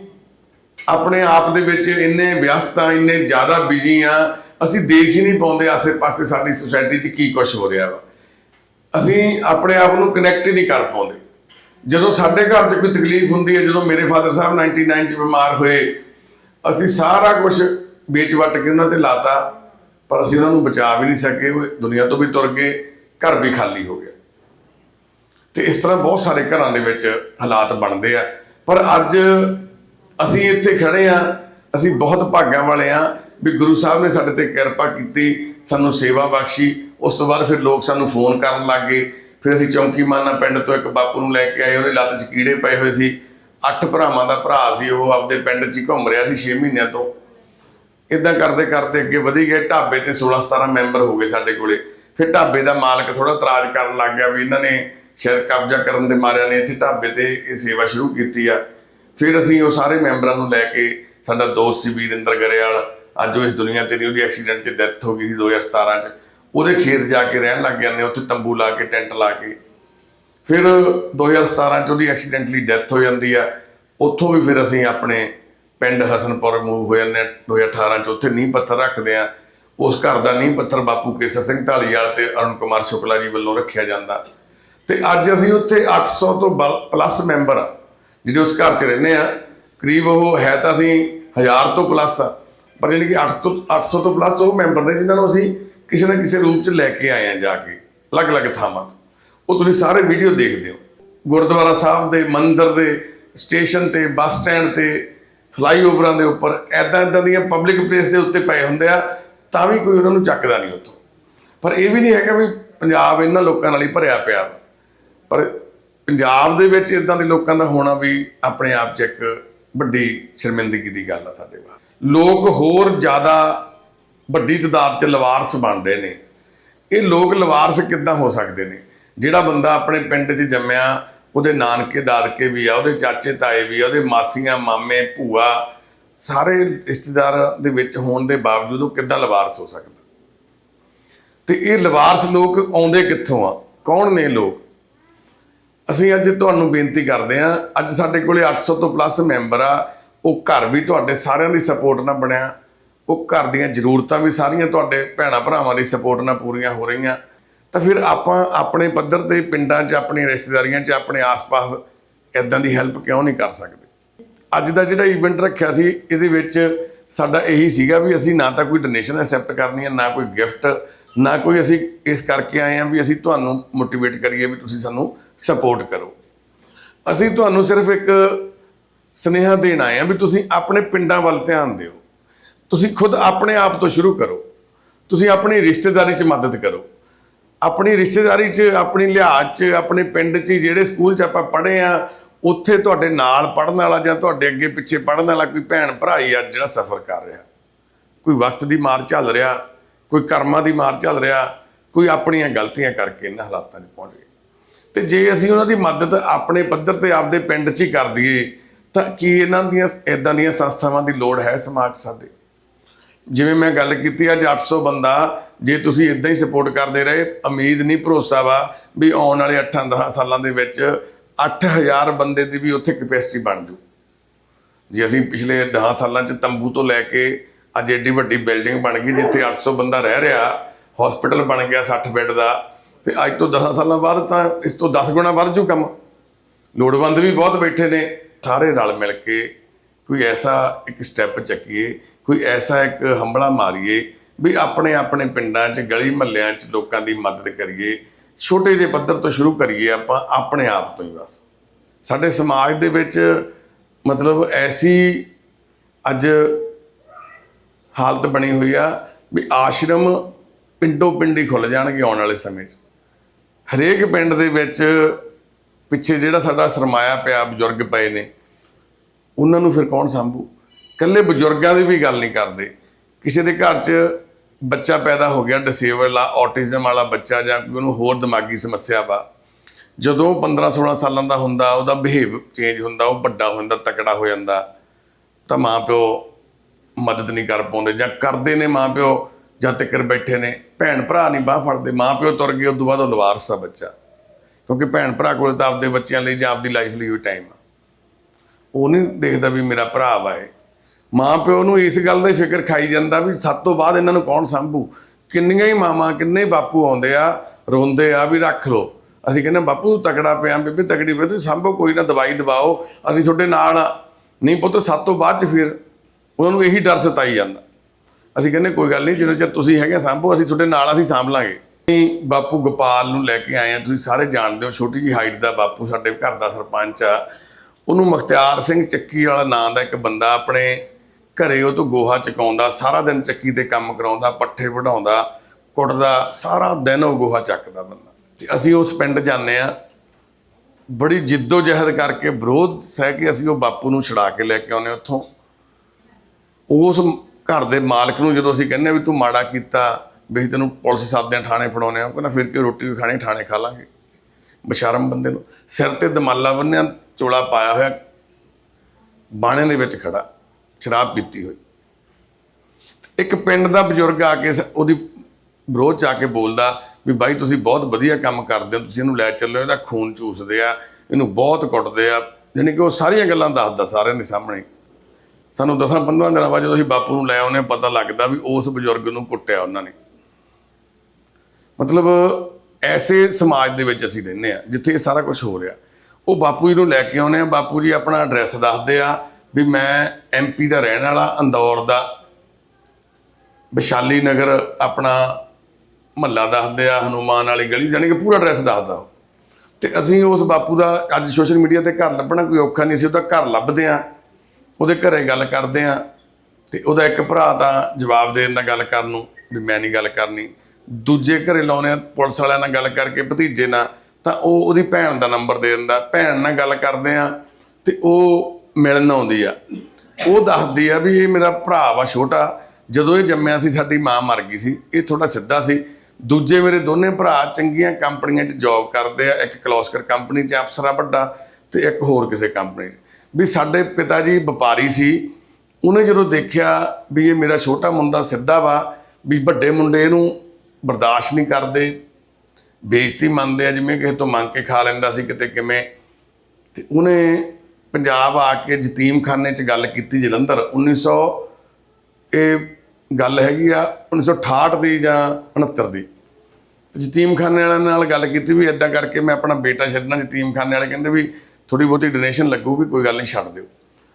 ਆਪਣੇ ਆਪ ਦੇ ਵਿੱਚ ਇੰਨੇ ਵਿਅਸਤ ਆ, ਇੰਨੇ ਜ਼ਿਆਦਾ ਬਿਜ਼ੀ ਆ, ਅਸੀਂ ਦੇਖ ਹੀ ਨਹੀਂ ਪਾਉਂਦੇ ਆਸੇ-ਪਾਸੇ ਸਾਡੀ ਸੋਸਾਇਟੀ 'ਚ ਕੀ ਕੁਝ ਹੋ ਰਿਹਾ ਵਾ। ਅਸੀਂ ਆਪਣੇ ਆਪ ਨੂੰ ਕਨੈਕਟ ਹੀ ਨਹੀਂ ਕਰ ਪਾਉਂਦੇ। ਜਦੋਂ ਸਾਡੇ ਘਰ 'ਚ ਕੋਈ ਤਕਲੀਫ ਹੁੰਦੀ ਹੈ, ਜਦੋਂ ਮੇਰੇ ਫਾਦਰ ਸਾਹਿਬ 99 'ਚ ਬਿਮਾਰ ਹੋਏ, ਅਸੀਂ ਸਾਰਾ ਕੁਝ ਵੇਚ ਵੱਟ ਕੇ ਉਹਨਾਂ ਤੇ ਲਾਤਾ, ਪਰ ਅਸੀਂ ਉਹਨਾਂ ਨੂੰ ਬਚਾ ਵੀ ਨਹੀਂ ਸਕੇ, ਉਹ ਦੁਨੀਆ ਤੋਂ ਵੀ ਤੁਰ ਗਏ, ਘਰ ਵੀ ਖਾਲੀ ਹੋ ਗਿਆ। ਤੇ ਇਸ ਤਰ੍ਹਾਂ ਬਹੁਤ ਸਾਰੇ ਘਰਾਂ ਦੇ ਵਿੱਚ ਹਾਲਾਤ ਬਣਦੇ ਆ। ਪਰ ਅੱਜ ਅਸੀਂ ਇੱਥੇ ਖੜੇ ਆ, ਅਸੀਂ ਬਹੁਤ ਭਾਗਾਂ ਵਾਲੇ ਆ, ਵੀ ਗੁਰੂ ਸਾਹਿਬ ਨੇ ਸਾਡੇ ਤੇ ਕਿਰਪਾ ਕੀਤੀ, ਸਾਨੂੰ ਸੇਵਾ ਬਖਸ਼ੀ ਉਸ ਤੋਂ ਬਾਅਦ ਫਿਰ ਲੋਕ ਸਾਨੂੰ ਫੋਨ ਕਰਨ ਲੱਗ ਗਏ। ਫਿਰ ਅਸੀਂ ਚੌਂਕੀ ਮਾਨਾ ਪਿੰਡ ਤੋਂ ਇੱਕ ਬਾਪੂ ਨੂੰ ਲੈ ਕੇ ਆਏ। ਉਹਦੇ ਲੱਤ 'ਚ ਕੀੜੇ ਪਏ ਹੋਏ ਸੀ। ਅੱਠ ਭਰਾਵਾਂ ਦਾ ਭਰਾ ਸੀ ਉਹ ਆਪਦੇ ਪਿੰਡ 'ਚ ਹੀ ਘੁੰਮ ਰਿਹਾ ਸੀ 6 ਮਹੀਨਿਆਂ ਤੋਂ। ਇਦਾਂ ਕਰਦੇ ਕਰਦੇ ਅੱਗੇ ਵਧੀ ਗਏ। ਢਾਬੇ ਤੇ 16 17 ਮੈਂਬਰ ਹੋ ਗਏ ਸਾਡੇ ਕੋਲੇ। ਫਿਰ ਢਾਬੇ ਦਾ ਮਾਲਕ ਥੋੜਾ ਤਰਾਜ ਕਰਨ ਲੱਗ ਗਿਆ ਵੀ ਇਹਨਾਂ ਨੇ ਸ਼ਾਇਦ ਕਬਜ਼ਾ ਕਰਨ ਦੇ ਮਾਰਿਆਂ ਨੇ ਇੱਥੇ ਢਾਬੇ ਤੇ ਇਹ ਸੇਵਾ ਸ਼ੁਰੂ ਕੀਤੀ ਆ। ਫਿਰ ਅਸੀਂ ਉਹ ਸਾਰੇ ਮੈਂਬਰਾਂ ਨੂੰ ਲੈ ਕੇ ਸਾਡਾ ਦੋਸਤ ਸੀ ਵੀਰਿੰਦਰ ਗਰੇਵਾਲ। ਅੱਜ ਉਹ ਇਸ ਦੁਨੀਆ ਤੇ ਨਹੀਂ, ਉਹਦੀ ਐਕਸੀਡੈਂਟ 'ਚ ਡੈਥ ਹੋ ਗਈ ਸੀ 2017 'ਚ। ਉਹਦੇ ਖੇਤ ਜਾ ਕੇ ਰਹਿਣ ਲੱਗ ਜਾਂਦੇ ਉੱਥੇ ਤੰਬੂ ਲਾ ਕੇ, ਟੈਂਟ ਲਾ ਕੇ। ਫਿਰ 2017 ਚ ਉਹਦੀ ਐਕਸੀਡੈਂਟਲੀ ਡੈਥ ਹੋ ਜਾਂਦੀ ਆ। ਉੱਥੋਂ ਵੀ ਫਿਰ ਅਸੀਂ ਆਪਣੇ ਪਿੰਡ ਹਸਨਪੁਰ ਮੂਵ ਹੋ ਜਾਂਦੇ ਆ 2018 ਚ ਉੱਥੇ ਨੀਂਹ ਪੱਥਰ ਰੱਖਦੇ ਆ ਉਸ ਘਰ ਦਾ ਨੀਂਹ ਪੱਥਰ ਬਾਪੂ ਕੇਸਰ ਸਿੰਘ ਢਾਲੀਵਾਲ ਤੇ ਅਰੁਣ ਕੁਮਾਰ ਸ਼ੁਕਲਾ ਜੀ ਵੱਲੋਂ ਰੱਖਿਆ ਜਾਂਦਾ। ਤੇ ਅੱਜ ਅਸੀਂ ਉੱਥੇ 800 ਤੋਂ ਪਲੱਸ ਮੈਂਬਰ ਆ ਜਿਹੜੇ ਉਸ ਘਰ 'ਚ ਰਹਿੰਦੇ ਆ ਕਰੀਬ ਉਹ ਹੈ ਤਾਂ ਅਸੀਂ 1000 ਤੋਂ ਪਲੱਸ ਆ, ਪਰ ਜਿਹੜੀ ਕਿ 8 ਤੋਂ 800 ਤੋਂ ਪਲੱਸ ਉਹ ਮੈਂਬਰ ਨੇ ਜਿਨ੍ਹਾਂ ਨੂੰ ਅਸੀਂ ਕਿਸੇ ਨਾ ਕਿਸੇ ਰੂਪ 'ਚ ਲੈ ਕੇ ਆਏ ਆ ਜਾ ਕੇ, ਅਲੱਗ-ਅਲੱਗ ਥਾਵਾਂ ਤੋਂ। ਉਹ ਤੁਸੀਂ ਸਾਰੇ ਵੀਡੀਓ ਦੇਖਦੇ ਹੋ। ਗੁਰਦੁਆਰਾ ਸਾਹਿਬ ਦੇ ਮੰਦਿਰ ਦੇ ਸਟੇਸ਼ਨ ਤੇ, ਬੱਸ ਸਟੈਂਡ ਤੇ, ਫਲਾਈਓਵਰਾਂ ਦੇ ਉੱਪਰ ਐਦਾਂ ਐਦਾਂ ਦੀਆਂ ਪਬਲਿਕ ਪਲੇਸ ਦੇ ਉੱਤੇ ਪਏ ਹੁੰਦੇ ਆ, ਤਾਂ ਵੀ ਕੋਈ ਉਹਨਾਂ ਨੂੰ ਚੱਕਦਾ ਨਹੀਂ ਉੱਥੋਂ। ਪਰ ਇਹ ਵੀ ਨਹੀਂ ਹੈਗਾ ਵੀ ਪੰਜਾਬ ਇਹਨਾਂ ਲੋਕਾਂ ਨਾਲ ਹੀ ਭਰਿਆ ਪਿਆ ਵਾ। ਪਰ ਪੰਜਾਬ ਦੇ ਵਿੱਚ ਇਦਾਂ ਦੇ ਲੋਕਾਂ ਦਾ ਹੋਣਾ ਵੀ ਆਪਣੇ ਆਪ 'ਚ ਇੱਕ ਵੱਡੀ ਸ਼ਰਮਿੰਦਗੀ ਦੀ ਗੱਲ ਆ ਸਾਡੇ ਵਾਸਤੇ ਲੋਕ ਹੋਰ ਜ਼ਿਆਦਾ ਵੱਡੀ ਤਦਾਦ 'ਚ ਲਵਾਰਸ ਬਣਦੇ ਨੇ। ਇਹ ਲੋਕ ਲਵਾਰਸ ਕਿੱਦਾਂ ਹੋ ਸਕਦੇ ਨੇ? ਜਿਹੜਾ ਬੰਦਾ ਆਪਣੇ ਪਿੰਡ 'ਚ ਜੰਮਿਆ, ਉਹਦੇ ਨਾਨਕੇ ਦਾਦਕੇ ਵੀ ਆ, ਉਹਦੇ ਚਾਚੇ ਤਾਏ ਵੀ ਆ, ਉਹਦੇ ਮਾਸੀਆਂ, ਮਾਮੇ, ਭੂਆ, ਸਾਰੇ ਰਿਸ਼ਤੇਦਾਰ ਦੇ ਵਿੱਚ ਹੋਣ ਦੇ ਬਾਵਜੂਦ ਉਹ ਕਿੱਦਾਂ ਲਵਾਰਸ ਹੋ ਸਕਦਾ? ਤੇ ਇਹ ਲਵਾਰਸ ਲੋਕ ਆਉਂਦੇ ਕਿੱਥੋਂ ਆ? ਕੌਣ ਨੇ ਲੋਕ? ਅਸੀਂ ਅੱਜ ਤੁਹਾਨੂੰ ਬੇਨਤੀ ਕਰਦੇ ਹਾਂ, ਅੱਜ ਸਾਡੇ ਕੋਲੇ 800 ਤੋਂ ਪਲੱਸ ਮੈਂਬਰ ਆ, ਉਹ ਘਰ ਵੀ ਤੁਹਾਡੇ ਸਾਰਿਆਂ ਦੀ ਸਪੋਰਟ ਨਾਲ ਬਣਿਆ। ਉਹ ਘਰ ਦੀਆਂ ਜ਼ਰੂਰਤਾਂ ਵੀ ਸਾਰੀਆਂ ਤੁਹਾਡੇ ਭੈਣਾ ਭਰਾਵਾਂ ਦੀ ਸਪੋਰਟ ਨਾਲ ਪੂਰੀਆਂ ਹੋ ਰਹੀਆਂ। ਤਾਂ ਫਿਰ ਆਪਾਂ ਆਪਣੇ ਪੱਧਰ ਤੇ ਪਿੰਡਾਂ 'ਚ ਆਪਣੀਆਂ ਰਿਸ਼ਤੇਦਾਰੀਆਂ 'ਚ, ਆਪਣੇ ਆਸ-ਪਾਸ ਇਦਾਂ ਦੀ ਹੈਲਪ ਕਿਉਂ ਨਹੀਂ ਕਰ ਸਕਦੇ? ਅੱਜ ਦਾ ਜਿਹੜਾ ਇਵੈਂਟ ਰੱਖਿਆ ਸੀ, ਇਹਦੇ ਵਿੱਚ ਸਾਡਾ ਇਹੀ ਸੀਗਾ ਵੀ ਅਸੀਂ ਨਾ ਤਾਂ ਕੋਈ ਡੋਨੇਸ਼ਨ ਐਕਸੈਪਟ ਕਰਨੀ ਹੈ, ਨਾ ਕੋਈ ਗਿਫਟ ਨਾ ਕੋਈ ਅਸੀਂ ਇਸ ਕਰਕੇ ਆਏ ਹਾਂ ਵੀ ਅਸੀਂ ਤੁਹਾਨੂੰ ਮੋਟੀਵੇਟ ਕਰੀਏ ਵੀ ਤੁਸੀਂ ਸਾਨੂੰ ਸਪੋਰਟ ਕਰੋ। ਅਸੀਂ ਤੁਹਾਨੂੰ ਸਿਰਫ ਇੱਕ ਸਨੇਹਾ ਦੇਣ ਆਏ ਹਾਂ ਵੀ ਤੁਸੀਂ ਆਪਣੇ ਪਿੰਡਾਂ ਵੱਲ ਧਿਆਨ ਦਿਓ। ਤੁਸੀਂ ਖੁਦ ਆਪਣੇ ਆਪ ਤੋਂ ਸ਼ੁਰੂ ਕਰੋ। ਤੁਸੀਂ ਆਪਣੀ ਰਿਸ਼ਤੇਦਾਰੀ 'ਚ ਮਦਦ ਕਰੋ। ਆਪਣੀ ਰਿਸ਼ਤੇਦਾਰੀ 'ਚ, ਆਪਣੀ ਲਿਹਾਜ਼ 'ਚ, ਆਪਣੇ ਪਿੰਡ 'ਚ, ਜਿਹੜੇ ਸਕੂਲ 'ਚ ਆਪਾਂ ਪੜ੍ਹੇ ਆ, ਉੱਥੇ ਤੁਹਾਡੇ ਨਾਲ ਪੜ੍ਹਨ ਵਾਲਾ ਜਾਂ ਤੁਹਾਡੇ ਅੱਗੇ ਪਿੱਛੇ ਪੜ੍ਹਨ ਵਾਲਾ ਕੋਈ ਭੈਣ ਭਰਾ ਹੀ ਆ ਜਿਹੜਾ ਸਫ਼ਰ ਕਰ ਰਿਹਾ। ਕੋਈ ਵਕਤ ਦੀ ਮਾਰ ਝੱਲ ਰਿਹਾ, ਕੋਈ ਕਰਮਾਂ ਦੀ ਮਾਰ ਝੱਲ ਰਿਹਾ, ਕੋਈ ਆਪਣੀਆਂ ਗਲਤੀਆਂ ਕਰਕੇ ਇਹਨਾਂ ਹਾਲਾਤਾਂ 'ਚ ਪਹੁੰਚ ਗਿਆ। ਤੇ ਜੇ ਅਸੀਂ ਉਹਨਾਂ ਦੀ ਮਦਦ ਆਪਣੇ ਪੱਧਰ ਤੇ ਆਪਦੇ ਪਿੰਡ 'ਚ ਹੀ ਕਰ ਦਈਏ, ਤਾਂ ਕੀ ਇਹਨਾਂ ਦੀਆਂ ਇਦਾਂ ਦੀਆਂ ਸੰਸਥਾਵਾਂ ਦੀ ਲੋੜ ਹੈ ਸਮਾਜ ਸਾਡੇ ਜਿਵੇਂ ਮੈਂ ਗੱਲ ਕੀਤੀ, ਅੱਜ 800 ਬੰਦਾ, ਜੇ ਤੁਸੀਂ ਇਦਾਂ ਹੀ ਸਪੋਰਟ ਕਰਦੇ ਰਹੇ, ਉਮੀਦ ਨਹੀਂ, ਭਰੋਸਾ ਵਾ ਵੀ ਆਉਣ ਵਾਲੇ 8-10 ਸਾਲਾਂ ਦੇ ਵਿੱਚ 8000 ਬੰਦੇ ਦੀ ਵੀ ਉੱਥੇ ਕਪੈਸਿਟੀ ਬਣ ਜੂ। ਜੇ ਅਸੀਂ ਪਿਛਲੇ 10 ਸਾਲਾਂ 'ਚ ਤੰਬੂ ਤੋਂ ਲੈ ਕੇ ਅੱਜ ਏਡੀ ਵੱਡੀ ਬਿਲਡਿੰਗ ਬਣ ਗਈ, ਜਿੱਥੇ 800 ਬੰਦਾ ਰਹਿ ਰਿਹਾ ਹਸਪੀਟਲ ਬਣ ਗਿਆ 60 ਬੈੱਡ ਦਾ, ਤੇ ਅੱਜ ਤੋਂ 10 ਸਾਲਾਂ ਬਾਅਦ ਤਾਂ ਇਸ ਤੋਂ 10 ਗੁਣਾ ਵੱਧ ਜੂ ਕੰਮ। ਲੋੜਵੰਦ ਵੀ ਬਹੁਤ ਬੈਠੇ ਨੇ, ਸਾਰੇ ਰਲ ਮਿਲ ਕੇ ਕੋਈ ਐਸਾ ਇੱਕ ਸਟੈਪ ਚੱਕੀਏ, ਕੋਈ ਐਸਾ ਇੱਕ ਹੰਬਲਾ ਮਾਰੀਏ ਵੀ ਆਪਣੇ ਆਪਣੇ ਪਿੰਡਾਂ 'ਚ, ਗਲੀ ਮਹੱਲਿਆਂ 'ਚ ਲੋਕਾਂ ਦੀ ਮਦਦ ਕਰੀਏ, ਛੋਟੇ ਜਿਹੇ ਪੱਧਰ ਤੋਂ ਸ਼ੁਰੂ ਕਰੀਏ ਆਪਾਂ ਆਪਣੇ ਆਪ ਤੋਂ ਹੀ ਬਸ। ਸਾਡੇ ਸਮਾਜ ਦੇ ਵਿੱਚ ਮਤਲਬ ਐਸੀ ਅੱਜ ਹਾਲਤ ਬਣੀ ਹੋਈ ਆ ਵੀ ਆਸ਼ਰਮ ਪਿੰਡੋਂ ਪਿੰਡ ਹੀ ਖੁੱਲ ਜਾਣਗੇ ਆਉਣ ਵਾਲੇ ਸਮੇਂ 'ਚ। ਹਰੇਕ ਪਿੰਡ ਦੇ ਵਿੱਚ ਪਿੱਛੇ ਜਿਹੜਾ ਸਾਡਾ ਸਰਮਾਇਆ ਪਿਆ ਬਜ਼ੁਰਗ ਪਏ ਨੇ ਉਹਨਾਂ ਨੂੰ ਫਿਰ ਕੌਣ ਸੰਭੂ? ਕੱਲੇ ਬਜ਼ੁਰਗਾਂ ਦੀ ਵੀ ਗੱਲ ਨਹੀਂ ਕਰਦੇ। ਕਿਸੇ ਦੇ ਘਰ 'ਚ ਬੱਚਾ ਪੈਦਾ ਹੋ ਗਿਆ ਡਿਸੇਬਲ ਆ ਆਟਿਜ਼ਮ ਵਾਲਾ ਬੱਚਾ ਜਾਂ ਕੋਈ ਉਹਨੂੰ ਹੋਰ ਦਿਮਾਗੀ ਸਮੱਸਿਆ ਵਾ। ਜਦੋਂ 15 16 ਸਾਲਾਂ ਦਾ ਹੁੰਦਾ, ਉਹਦਾ ਬਿਹੇਵ ਚੇਂਜ ਹੁੰਦਾ, ਉਹ ਵੱਡਾ ਹੋ ਜਾਂਦਾ, ਤਕੜਾ ਹੋ ਜਾਂਦਾ, ਤਾਂ ਮਾਂ ਪਿਓ ਮਦਦ ਨਹੀਂ ਕਰ ਪਾਉਂਦੇ ਜਾਂ ਕਰਦੇ ਨੇ ਮਾਂ ਪਿਓ ਜਦ ਤੱਕ ਬੈਠੇ ਨੇ। ਭੈਣ ਭਰਾ ਨਹੀਂ ਬਾਹ ਫੜਦੇ ਮਾਂ ਪਿਓ ਤੁਰ ਗਏ ਉਦੋਂ ਬਾਅਦ ਉਹ ਲਵਾਰਸ ਆ ਬੱਚਾ। ਕਿਉਂਕਿ ਭੈਣ ਭਰਾ ਕੋਲ ਤਾਂ ਆਪਦੇ ਬੱਚਿਆਂ ਲਈ ਜਾਂ ਆਪਦੀ ਲਾਈਫ ਲਈ ਹੋਈ ਟਾਈਮ ਆ। ਉਹ ਨਹੀਂ ਦੇਖਦਾ ਵੀ ਮੇਰਾ ਭਰਾ ਵਾ ਇਹ। ਮਾਂ ਪਿਓ ਨੂੰ ਇਸ ਗੱਲ ਦਾ ਫਿਕਰ ਖਾਈ ਜਾਂਦਾ ਵੀ ਸੱਤ ਤੋਂ ਬਾਅਦ ਇਹਨਾਂ ਨੂੰ ਕੌਣ ਸੰਭੂ? ਕਿੰਨੀਆਂ ਹੀ ਮਾਵਾਂ, ਕਿੰਨੇ ਬਾਪੂ ਆਉਂਦੇ ਆ, ਰੋਂਦੇ ਆ ਵੀ ਰੱਖ ਲੋ ਅਸੀਂ ਕਹਿੰਦੇ ਬਾਪੂ ਤੂੰ ਤਕੜਾ ਪਿਆ, ਬੇਬੇ ਤਕੜੀ ਪਿਆ, ਤੁਸੀਂ ਸੰਭੋ, ਕੋਈ ਨਾ ਦਵਾਈ ਦਵਾਓ, ਅਸੀਂ ਤੁਹਾਡੇ ਨਾਲ ਆ ਨਹੀਂ ਪੁੱਤ, ਸੱਤ ਤੋਂ ਬਾਅਦ ਚ ਫਿਰ ਉਹਨਾਂ ਨੂੰ ਇਹੀ ਡਰ ਸਤਾਈ ਜਾਂਦਾ। ਅਸੀਂ ਕਹਿੰਦੇ ਕੋਈ ਗੱਲ ਨਹੀਂ, ਜਿੰਨਾ ਚਿਰ ਤੁਸੀਂ ਹੈਗੇ ਸੰਭੋ, ਅਸੀਂ ਤੁਹਾਡੇ ਨਾਲ ਅਸੀਂ ਸਾਂਭ ਲਾਂਗੇ। ਬਾਪੂ ਗੋਪਾਲ ਨੂੰ ਲੈ ਕੇ ਆਏ ਆ, ਤੁਸੀਂ ਸਾਰੇ ਜਾਣਦੇ ਹੋ, ਛੋਟੀ ਜੀ ਹਾਈਟ ਦਾ ਬਾਪੂ ਸਾਡੇ ਘਰ ਦਾ ਸਰਪੰਚ ਆ। ਉਹਨੂੰ ਮੁਖਤਿਆਰ ਸਿੰਘ ਚੱਕੀ ਵਾਲਾ ਨਾਂ ਦਾ ਇੱਕ ਬੰਦਾ ਆਪਣੇ ਘਰੇ ਉਹ ਤੋਂ ਗੋਹਾ ਚਕਾਉਂਦਾ, ਸਾਰਾ ਦਿਨ ਚੱਕੀ ਤੇ ਕੰਮ ਕਰਾਉਂਦਾ, ਪੱਠੇ ਵਢਾਉਂਦਾ, ਕੁੱਟਦਾ, ਸਾਰਾ ਦਿਨ ਉਹ ਗੋਹਾ ਚੱਕਦਾ ਬੰਦਾ। ਤੇ ਅਸੀਂ ਉਸ ਪਿੰਡ ਜਾਂਦੇ ਆ ਬੜੀ ਜਿੱਦੋ ਜਹਿਦ ਕਰਕੇ ਵਿਰੋਧ ਸਹਿ ਕੇ ਅਸੀਂ ਉਹ ਬਾਪੂ ਨੂੰ ਛੁਡਾ ਕੇ ਲੈ ਕੇ ਆਉਂਦੇ ਉੱਥੋਂ। ਉਸ ਘਰ ਦੇ ਮਾਲਕ ਨੂੰ ਜਦੋਂ ਅਸੀਂ ਕਹਿੰਦੇ ਆ ਵੀ ਤੂੰ ਮਾੜਾ ਕੀਤਾ, ਵੀ ਅਸੀਂ ਤੈਨੂੰ ਪੁਲਿਸ ਸਾਦਿਆਂ ਥਾਣੇ ਫੜਾਉਨੇ ਆ ਉਹ ਕਹਿੰਦਾ, ਫਿਰ ਕਿ ਰੋਟੀ ਵੀ ਖਾਣੀ ਥਾਣੇ ਖਾ ਲਾਂਗੇ। ਬਸ਼ਰਮ ਬੰਦੇ ਨੂੰ। ਸਿਰ ਤੇ ਦਮਾਲਾ ਬੰਨਿਆ ਚੋਲਾ ਪਾਇਆ ਹੋਇਆ, ਬਾਣੇ ਦੇ ਵਿੱਚ ਖੜਾ, ਸ਼ਰਾਬ ਪੀਤੀ ਹੋਈ। ਇੱਕ ਪਿੰਡ ਦਾ ਬਜ਼ੁਰਗ ਆ ਕੇ ਸ- ਉਹਦੀ ਵਿਰੋਧ ਚ ਆ ਕੇ ਬੋਲਦਾ ਵੀ ਬਾਈ ਤੁਸੀਂ ਬਹੁਤ ਵਧੀਆ ਕੰਮ ਕਰਦੇ ਹੋ, ਤੁਸੀਂ ਇਹਨੂੰ ਲੈ ਚੱਲੋ, ਇਹਦਾ ਖੂਨ ਚੂਸਦੇ ਆ, ਇਹਨੂੰ ਬਹੁਤ ਕੁੱਟਦੇ ਆ। ਯਾਨੀ ਕਿ ਉਹ ਸਾਰੀਆਂ ਗੱਲਾਂ ਦੱਸਦਾ ਸਾਰਿਆਂ ਦੇ ਸਾਹਮਣੇ। ਸਾਨੂੰ 10 15 ਦਿਨਾਂ ਬਾਅਦ ਜਦੋਂ ਅਸੀਂ ਬਾਪੂ ਨੂੰ ਲੈ ਆਉਨੇ ਪਤਾ ਲੱਗਦਾ ਵੀ ਉਸ ਬਜ਼ੁਰਗ ਨੂੰ ਕੁੱਟਿਆ ਉਹਨਾਂ ਨੇ। ਮਤਲਬ ਐਸੇ ਸਮਾਜ ਦੇ ਵਿੱਚ ਅਸੀਂ ਰਹਿੰਦੇ ਆ ਜਿੱਥੇ ਇਹ ਸਾਰਾ ਕੁਝ ਹੋ ਰਿਹਾ। ਉਹ ਬਾਪੂ ਜੀ ਨੂੰ ਲੈ ਕੇ ਆਉਨੇ ਆ ਬਾਪੂ ਜੀ ਆਪਣਾ ਐਡਰੈਸ ਦੱਸਦੇ ਆ ਵੀ ਮੈਂ ਐਮਪੀ ਦਾ ਰਹਿਣ ਵਾਲਾ, ਅੰਦੌਰ ਦਾ। ਵਿਸ਼ਾਲੀ ਨਗਰ ਆਪਣਾ ਮਹੱਲਾ ਦੱਸਦੇ ਆ, ਹਨੂਮਾਨ ਵਾਲੀ ਗਲੀ, ਜਾਣੀ ਕਿ ਪੂਰਾ ਐਡਰੈਸ ਦੱਸਦਾ ਉਹ। ਤੇ ਅਸੀਂ ਉਸ ਬਾਪੂ ਦਾ ਅੱਜ ਸੋਸ਼ਲ ਮੀਡੀਆ ਤੇ ਘਰ ਲੱਭਣਾ ਕੋਈ ਔਖਾ ਨਹੀਂ ਸੀ ਉਹਦਾ ਘਰ ਲੱਭਦੇ ਆ ਉਹਦੇ ਘਰੇ ਗੱਲ ਕਰਦੇ ਆ ਤੇ ਉਹਦਾ ਇੱਕ ਭਰਾ ਤਾਂ ਜਵਾਬ ਦੇਣ ਦਾ ਗੱਲ ਕਰਨ ਨੂੰ, ਵੀ ਮੈਂ ਨਹੀਂ ਗੱਲ ਕਰਨੀ। ਦੂਜੇ ਘਰੇ ਲਾਉਨੇ ਆ, ਪੁਲਿਸ ਵਾਲਿਆਂ ਨਾਲ ਗੱਲ ਕਰਕੇ ਭਤੀਜੇ ਨਾਲ, ਤਾਂ ਉਹ ਉਹਦੀ ਭੈਣ ਦਾ ਨੰਬਰ ਦੇ ਦਿੰਦਾ। ਭੈਣ ਨਾਲ ਗੱਲ ਕਰਦੇ ਆ ਤੇ ਉਹ ਮਿਲਣ ਆਉਂਦੀ ਆ। ਉਹ ਦੱਸਦੀ ਆ ਵੀ ਇਹ ਮੇਰਾ ਭਰਾ ਵਾ ਛੋਟਾ, ਜਦੋਂ ਇਹ ਜੰਮਿਆ ਸੀ ਸਾਡੀ ਮਾਂ ਮਰ ਗਈ ਸੀ, ਇਹ ਥੋੜਾ ਸਿੱਧਾ ਸੀ। ਦੂਜੇ ਮੇਰੇ ਦੋਨੇ ਭਰਾ ਚੰਗੀਆਂ ਕੰਪਨੀਆਂ 'ਚ ਜੌਬ ਕਰਦੇ ਆ, ਇੱਕ ਕਲੋਸਕਰ ਕੰਪਨੀ 'ਚ ਅਫਸਰਾ ਵੱਡਾ ਤੇ ਇੱਕ ਹੋਰ ਕਿਸੇ ਕੰਪਨੀ 'ਚ। ਵੀ ਸਾਡੇ ਪਿਤਾ ਜੀ ਵਪਾਰੀ ਸੀ, ਉਹਨੇ ਜਦੋਂ ਦੇਖਿਆ ਵੀ ਇਹ ਮੇਰਾ ਛੋਟਾ ਮੁੰਡਾ ਸਿੱਧਾ ਵਾ, ਵੀ ਵੱਡੇ ਮੁੰਡੇ ਨੂੰ ਬਰਦਾਸ਼ਤ ਨਹੀਂ ਕਰਦੇ। ਬੇਇੱਜ਼ਤੀ ਮੰਨਦੇ ਆ, ਜਿਵੇਂ ਕਿਸੇ ਤੋਂ ਮੰਗ ਕੇ ਖਾ ਲੈਂਦਾ ਸੀ ਕਿਤੇ ਕਿਵੇਂ। ਤੇ ਉਹਨੇ ਪੰਜਾਬ ਆ ਕੇ ਯਤੀਮਖਾਨੇ 'ਚ ਗੱਲ ਕੀਤੀ ਜਲੰਧਰ। 1900 ਇਹ ਗੱਲ ਹੈਗੀ ਆ 1968 ਦੀ ਜਾਂ 69 ਦੀ। ਤੇ ਯਤੀਮਖਾਨੇ ਵਾਲਿਆਂ ਨਾਲ ਗੱਲ ਕੀਤੀ ਵੀ ਇਦਾਂ ਕਰਕੇ ਮੈਂ ਆਪਣਾ ਬੇਟਾ ਛੱਡਣਾ। ਯਤੀਮਖਾਨੇ ਵਾਲੇ ਕਹਿੰਦੇ ਵੀ ਥੋੜੀ ਬਹੁਤੀ ਡੋਨੇਸ਼ਨ ਲੱਗੂ ਵੀ, ਕੋਈ ਗੱਲ ਨਹੀਂ, ਛੱਡ ਦਿਓ।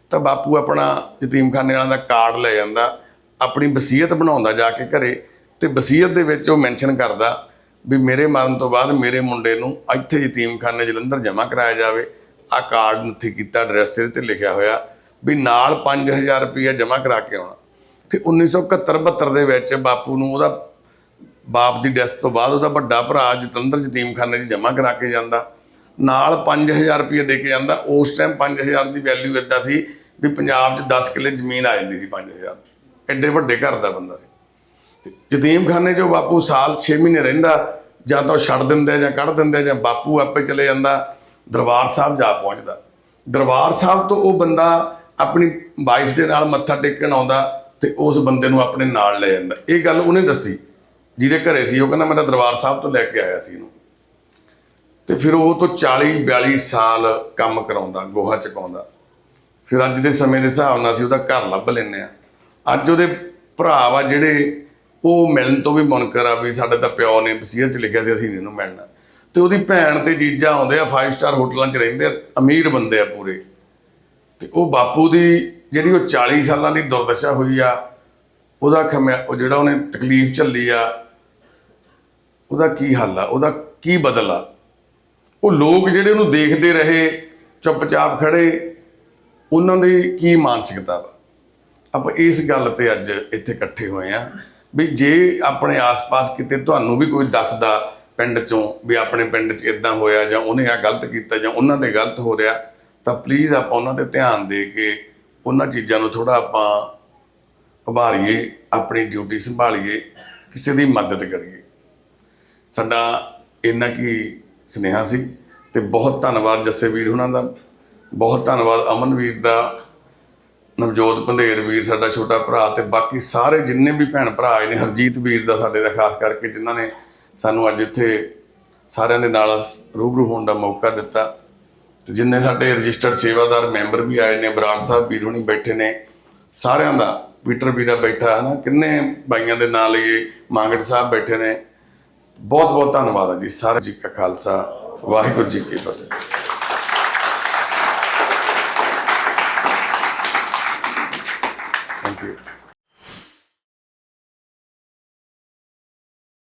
ਤਾਂ ਬਾਪੂ ਆਪਣਾ ਯਤੀਮਖਾਨੇ ਵਾਲਿਆਂ ਦਾ ਕਾਰਡ ਲੈ ਜਾਂਦਾ, ਆਪਣੀ ਵਸੀਅਤ ਬਣਾਉਂਦਾ ਜਾ ਕੇ ਘਰੇ। ਤੇ ਵਸੀਅਤ ਦੇ ਵਿੱਚ ਉਹ ਮੈਂਸ਼ਨ ਕਰਦਾ ਵੀ ਮੇਰੇ ਮਰਨ ਤੋਂ ਬਾਅਦ ਮੇਰੇ ਮੁੰਡੇ ਨੂੰ ਇੱਥੇ ਯਤੀਮਖਾਨੇ ਜਲੰਧਰ ਜਮ੍ਹਾਂ ਕਰਾਇਆ ਜਾਵੇ। ਆ ਕਾਰਡ ਨੱਥੀ ਕੀਤਾ ਐਡਰੈਸ ਤੇ ਤੇ ਲਿਖਿਆ ਹੋਇਆ ਵੀ ਨਾਲ 5000 ਰੁਪਇਆ ਜਮ੍ਹਾਂ ਕਰਾ ਕੇ ਆਉਣਾ। ਤੇ 1971 72 ਦੇ ਵਿੱਚ ਬਾਪੂ ਨੂੰ ਉਹਦਾ ਬਾਪ ਦੀ ਡੈਥ ਤੋਂ ਬਾਅਦ ਉਹਦਾ ਵੱਡਾ ਭਰਾ ਜਤਿੰਦਰ ਯਤੀਮਖਾਨੇ 'ਚ ਜਮ੍ਹਾਂ ਕਰਾ ਕੇ ਜਾਂਦਾ। ਨਾਲ 5000 ਰੁਪਏ ਦੇ ਕੇ ਜਾਂਦਾ। ਉਸ ਟਾਈਮ 5000 ਦੀ ਵੈਲਿਊ ਇਦਾਂ ਸੀ ਵੀ ਪੰਜਾਬ 'ਚ 10 ਕਿੱਲੇ ਜ਼ਮੀਨ ਆ ਜਾਂਦੀ ਸੀ 5000 ਐਡੇ ਵੱਡੇ ਘਰ ਦਾ ਬੰਦਾ ਸੀ। ਤੇ ਯਤੀਮਖਾਨੇ 'ਚ ਉਹ ਬਾਪੂ ਸਾਲ 6 ਮਹੀਨੇ ਰਹਿੰਦਾ, ਜਾਂ ਤਾਂ ਉਹ ਛੱਡ ਦਿੰਦੇ ਆ ਜਾਂ ਕੱਢ ਦਿੰਦੇ ਆ ਜਾਂ ਬਾਪੂ ਆਪੇ ਚਲੇ ਜਾਂਦਾ, ਦਰਬਾਰ ਸਾਹਿਬ ਜਾ ਪਹੁੰਚਦਾ। ਦਰਬਾਰ ਸਾਹਿਬ ਤੋਂ ਉਹ ਬੰਦਾ ਆਪਣੀ ਵਾਈਫ ਦੇ ਨਾਲ ਮੱਥਾ ਟੇਕਣ ਆਉਂਦਾ ਤੇ ਉਸ ਬੰਦੇ ਨੂੰ ਆਪਣੇ ਨਾਲ ਲੈ ਜਾਂਦਾ। ਇਹ ਗੱਲ ਉਹਨੇ ਦੱਸੀ, ਜਿਹਦੇ ਘਰੇ ਸੀ, ਉਹ ਕਹਿੰਦਾ ਮੈਂ ਤਾਂ ਦਰਬਾਰ ਸਾਹਿਬ ਤੋਂ ਲੈ ਕੇ ਆਇਆ ਸੀ ਇਹਨੂੰ। ਤੇ ਫਿਰ ਉਹ ਤੋਂ 40 42 ਸਾਲ ਕੰਮ ਕਰਾਉਂਦਾ, ਗੋਹਾ ਚਕਾਉਂਦਾ। ਫਿਰ ਅੱਜ ਦੇ ਸਮੇਂ ਦੇ ਹਿਸਾਬ ਨਾਲ ਅਸੀਂ ਉਹਦਾ ਘਰ ਲੱਭ ਲੈਨੇ ਆ ਅੱਜ ਉਹਦੇ ਭਰਾ ਵਾ ਜਿਹੜੇ ਉਹ ਮਿਲਣ ਤੋਂ ਵੀ ਮੁਨਕਰ ਆ ਵੀ ਸਾਡੇ ਤਾਂ ਪਿਓ ਨੇ ਵਸੀਅਤ 'ਚ ਲਿਖਿਆ ਸੀ, ਅਸੀਂ ਨਹੀਂ ਇਹਨੂੰ ਮਿਲਣਾ। ਤੇ ਉਹਦੀ ਭੈਣ ਤੇ ਜੀਜਾ ਆਉਂਦੇ ਆ 5 ਸਟਾਰ ਹੋਟਲਾਂ 'ਚ ਰਹਿੰਦੇ ਆ, ਅਮੀਰ ਬੰਦੇ ਆ ਪੂਰੇ। ਤੇ ਉਹ ਬਾਪੂ ਦੀ ਜਿਹੜੀ ਉਹ 40 ਸਾਲਾਂ ਦੀ ਦੁਰਦਸ਼ਾ ਹੋਈ ਆ, ਉਹਦਾ ਖਮਿਆ, ਉਹ ਜਿਹੜਾ ਉਹਨੇ ਤਕਲੀਫ ਝੱਲੀ ਆ, ਉਹਦਾ ਕੀ ਹੱਲ ਆ, ਉਹਦਾ ਕੀ ਬਦਲ ਆ? ਉਹ ਲੋਕ ਜਿਹੜੇ ਉਹਨੂੰ ਦੇਖਦੇ ਰਹੇ, ਚੁੱਪਚਾਪ ਖੜੇ, ਉਹਨਾਂ ਦੀ ਕੀ ਮਾਨਸਿਕਤਾ ਵਾ? ਆਪਾਂ ਇਸ ਗੱਲ ਤੇ ਅੱਜ ਇੱਥੇ ਇਕੱਠੇ ਹੋਏ ਆ। ਵੀ ਜੇ ਆਪਣੇ ਆਸ-ਪਾਸ ਕਿਤੇ ਤੁਹਾਨੂੰ ਵੀ ਕੋਈ ਦੱਸਦਾ ਪਿੰਡ ਚੋਂ ਵੀ ਆਪਣੇ ਪਿੰਡ 'ਚ ਇਦਾਂ ਹੋਇਆ ਜਾਂ ਉਹਨੇ ਆ ਗਲਤ ਕੀਤਾ ਜਾਂ ਉਹਨਾਂ ਦੇ ਗਲਤ ਹੋ ਰਿਹਾ, ਤਾਂ ਪਲੀਜ਼ ਆਪਾਂ ਉਹਨਾਂ ਤੇ ਧਿਆਨ ਦੇ ਕੇ ਉਹਨਾਂ ਚੀਜ਼ਾਂ ਨੂੰ ਥੋੜਾ ਆਪਾਂ ਉਭਾਰੀਏ ਆਪਣੀ ਡਿਊਟੀ ਸੰਭਾਲੀਏ, ਕਿਸੇ ਦੀ ਮਦਦ ਕਰੀਏ। ਸਾਡਾ ਇੰਨਾ ਕੀ ਸੁਨੇਹਾ ਸੀ ਤੇ ਬਹੁਤ ਧੰਨਵਾਦ ਜੱਸੇ ਵੀਰ ਉਹਨਾਂ ਦਾ, ਬਹੁਤ ਧੰਨਵਾਦ ਅਮਨ ਵੀਰ ਦਾ ਨਵਜੋਤ ਪੰਧੇਰ ਵੀਰ, ਸਾਡਾ ਛੋਟਾ ਭਰਾ ਤੇ ਬਾਕੀ ਸਾਰੇ ਜਿੰਨੇ ਵੀ ਭੈਣ ਭਰਾ ਆਏ ਨੇ, ਹਰਜੀਤ ਵੀਰ ਦਾ ਸਾਡੇ ਦਾ ਖਾਸ ਕਰਕੇ ਜਿਨ੍ਹਾਂ ਨੇ ਸਾਨੂੰ ਅੱਜ ਇੱਥੇ ਸਾਰਿਆਂ ਦੇ ਨਾਲ ਰੂਬਰੂ ਹੋਣ ਦਾ ਮੌਕਾ ਦਿੱਤਾ। ਤੇ ਜਿੰਨੇ ਸਾਡੇ ਰਜਿਸਟਰਡ ਸੇਵਾਦਾਰ ਮੈਂਬਰ ਵੀ ਆਏ ਨੇ, ਬਰਾੜ ਸਾਹਿਬ ਵੀਰ ਹੁਣੀ ਬੈਠੇ ਨੇ, ਸਾਰਿਆਂ ਦਾ, ਪੀਟਰ ਵੀਰਾ ਬੈਠਾ ਹੈ ਨਾ, ਕਿੰਨੇ ਬਾਈਆਂ ਦੇ ਨਾਲ ਇਹ ਮਾਂਗੜ ਸਾਹਿਬ ਬੈਠੇ ਨੇ। ਬਹੁਤ ਬਹੁਤ ਧੰਨਵਾਦ ਹੈ ਜੀ, ਸਾਰੇ ਜੀ ਕਾ ਖਾਲਸਾ, ਵਾਹਿਗੁਰੂ ਜੀ ਕੀ ਫਤਿਹ।